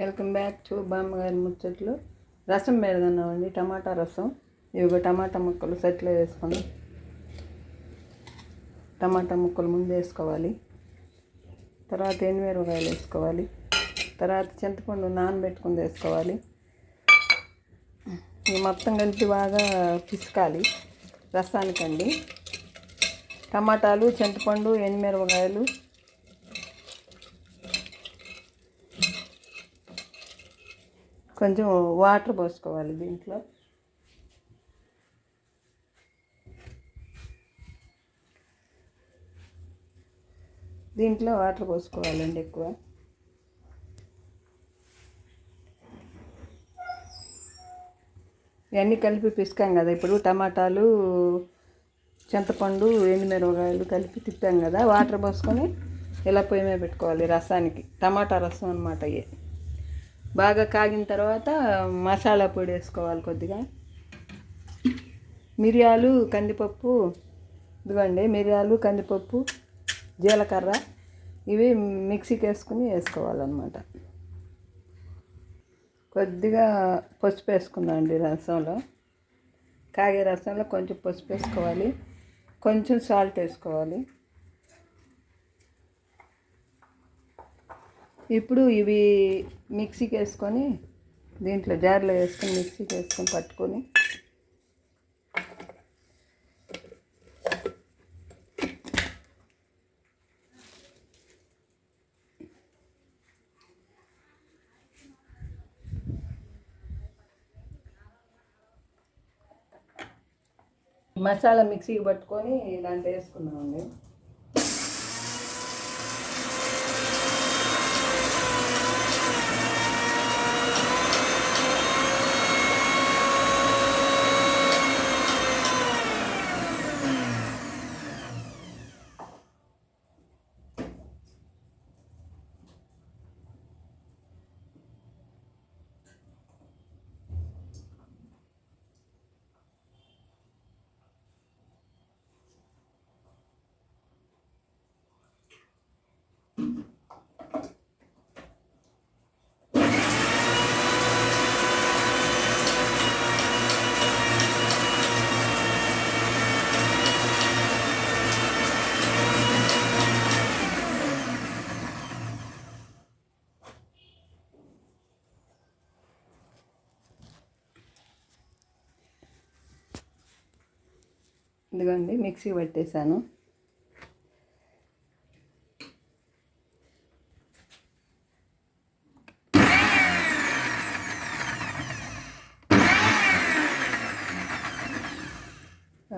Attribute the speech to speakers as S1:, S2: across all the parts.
S1: Welcome back to బామ్మగారి ముచ్చట్లు. రసం పెడదామండి టమాటా రసం. ఇవి టమాటా ముక్కలు సెట్లో వేసుకొని టమాటా ముక్కలు ముందు వేసుకోవాలి. తర్వాత ఎనిమిరపకాయలు వేసుకోవాలి. తర్వాత చింతపండు నానబెట్టుకుని వేసుకోవాలి. ఇవి మొత్తం కలిపి బాగా పిసకాలి రసానికండి. టమాటాలు చింతపండు ఎనిమిరపకాయలు కొంచెం వాటర్ పోసుకోవాలి దీంట్లో. దీంట్లో వాటర్ పోసుకోవాలండి ఎక్కువ. ఇవన్నీ కలిపి పిసుకాం కదా ఇప్పుడు టమాటాలు చింతపండు ఎండుమిరపకాయలు కలిపి తిప్పాం కదా వాటర్ పోసుకొని ఇలా పొయ్యి మీద పెట్టుకోవాలి రసానికి. టమాటా రసం అనమాట ఇవి బాగా కాగిన తర్వాత మసాలా పొడి వేసుకోవాలి కొద్దిగా. మిరియాలు కందిపప్పు ఇదిగోండి మిరియాలు కందిపప్పు జీలకర్ర ఇవి మిక్సీకి వేసుకుని వేసుకోవాలన్నమాట. కొద్దిగా పసుపు వేసుకుందామండి రసంలో. కాగే రసంలో కొంచెం పసుపు వేసుకోవాలి. కొంచెం సాల్ట్ వేసుకోవాలి. ఇప్పుడు ఇవి మిక్సీకి వేసుకొని దీంట్లో జార్లో వేసుకొని మిక్సీకి వేసుకొని పట్టుకొని మసాలా మిక్సీకి పట్టుకొని దాంట్లో వేసుకున్నామండి ఇదిగోండి మిక్సీ పట్టేశాను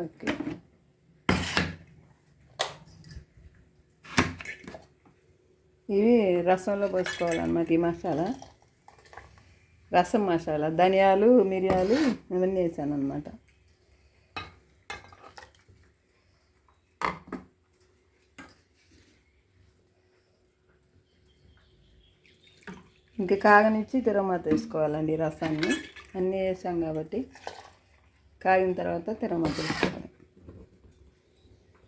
S1: ఓకే ఇవి రసంలో పోసుకోవాలన్నమాట ఈ మసాలా. రసం మసాలా ధనియాలు మిరియాలు ఇవన్నీ వేసాను అనమాట ఇంకా కాగనిచ్చి తిరమాత వేసుకోవాలండి రసాన్ని. అన్నీ వేసాం కాబట్టి కాగిన తర్వాత తిరమాత వేసుకోవాలి.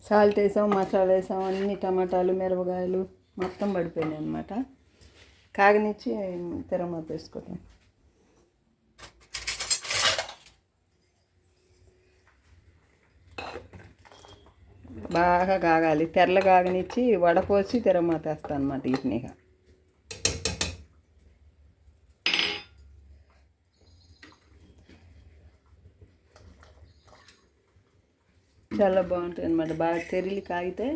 S1: సాల్ట్ వేసాం మసాలా వేసాం అన్ని టమాటాలు మిరపకాయలు మొత్తం పడిపోయినాయి అనమాట కాగనిచ్చి తిరమాత వేసుకోవటం. బాగా కాగాలి. తెరలు కాగనిచ్చి వడపోసి తిరమాత వేస్తాను అనమాట వీటిని చాలా బాగుంటుంది అనమాట బాగా తెరిలి కాగితే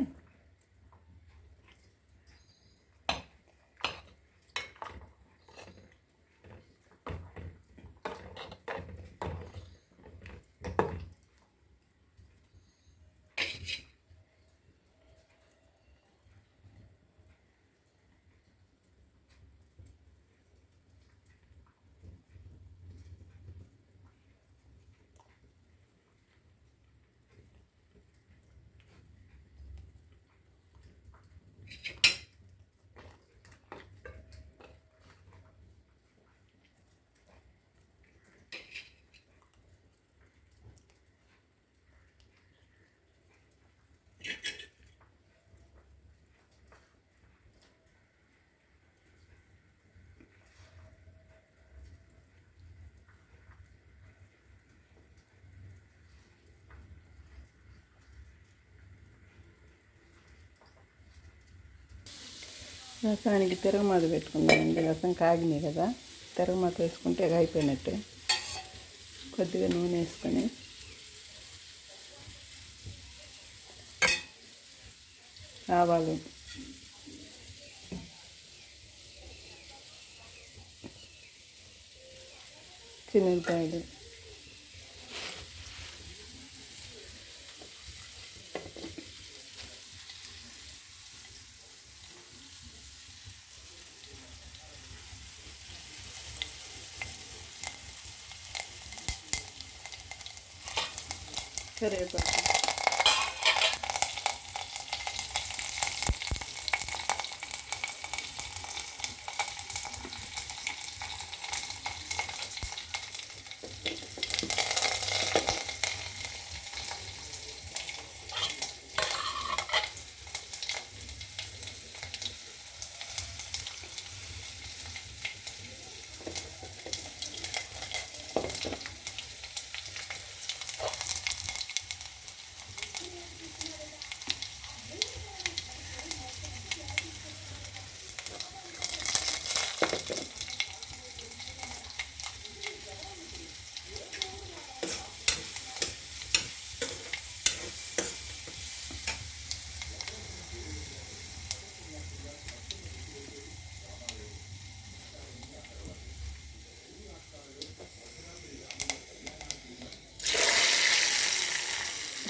S1: రసానికి తిరగమాత పెట్టుకుందామండి రసం కాగినాయి కదా. తిరగమాత వేసుకుంటే అయిపోయినట్టే. కొద్దిగా నూనె వేసుకొని. ఆవాలు. చిన్నపాయలు. Caramba.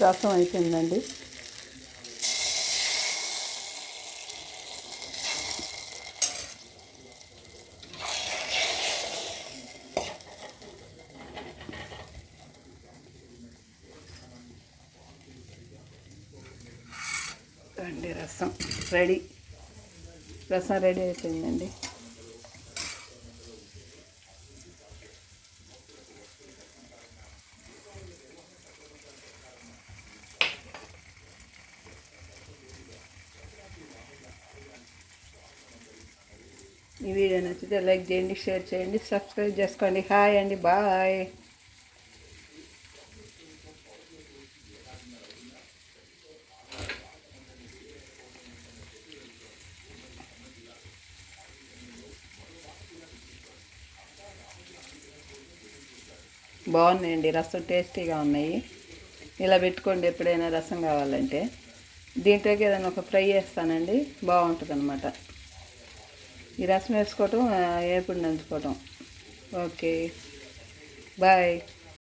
S1: రసం అయిపోయిందండి. రండి రసం రెడీ. రసం రెడీ అయిపోయిందండి. ఈ వీడియో నచ్చితే లైక్ చేయండి షేర్ చేయండి సబ్స్క్రైబ్ చేసుకోండి. హాయ్ అండి బాయ్. బాగున్నాయండి రసం టేస్టీగా ఉన్నాయి. ఇలా పెట్టుకోండి ఎప్పుడైనా రసం కావాలంటే. దీంట్లోకి ఏదైనా ఒక ఫ్రై చేస్తానండి బాగుంటుంది అనమాట ఈ రసం వేసుకోవటం ఏపుడు నంచుకోవటం. ఓకే. బాయ్.